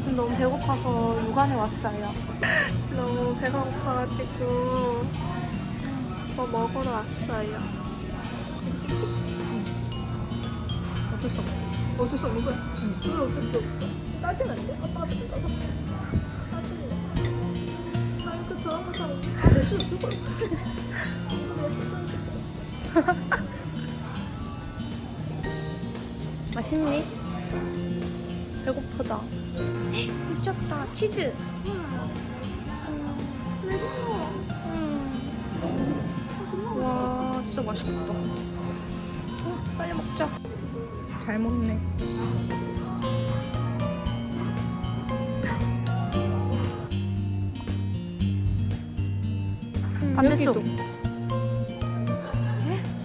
지금 너무 배고파서 육안에 왔어요. 너무 배가 고파가지고 뭐 먹으러 왔어요. 어쩔 수 없어. 어쩔 수 없는 거야? 왜 어쩔 수 없어? 따지면 안 돼? 아빠한테 좀 따져. 따질래. 아니 그 저런 거 좀. 아, 내수 두고. 맛있니? 배고프다. 미쳤다. 치즈. 음. 와, 진짜 맛있겠다. 어, 빨리 먹자. 잘 먹네. 반대쪽.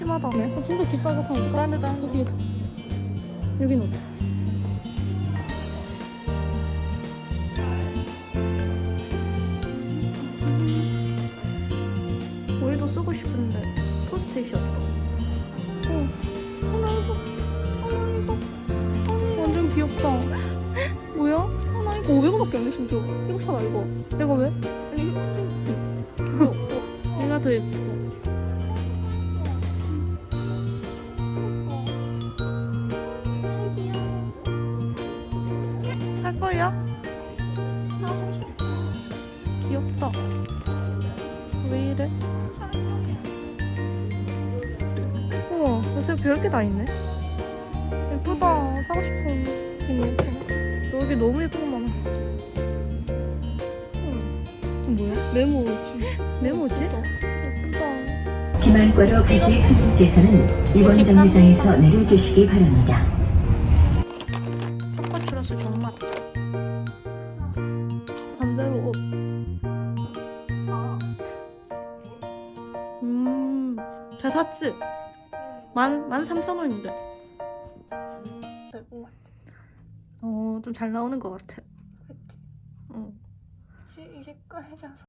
심하다. 네? 어, 진짜 깃발같아니까. 딴데 딴 여기. 여긴 어디? 우리도 쓰고 싶은데 포스트잇이 없다. 어, 하나 이거, 하나 이거, 완전 귀엽다. 뭐야? 하나 이거 500원밖에 안 돼, 심지어. 이거 사봐, 이거. 내가 왜? 이거, 이거, 이거. 내가 더 예뻐. 살 거야? 귀엽다. 왜 이래? 우와, 요새 별게 다 있네. 예쁘다. 사고 싶어. 이거. 여기 너무 예쁜 거 많아. 응. 뭐야? 네모지. 네모지? 예쁘다. 기말과로 가실 손님께서는 이번 정류장에서 내려주시기 바랍니다. 옷. 음, 잘 샀지? 만, 만 삼천 원인데. 어, 좀 잘 나오는 것 같아. 그치? 응. 이제 이제 꺼내자서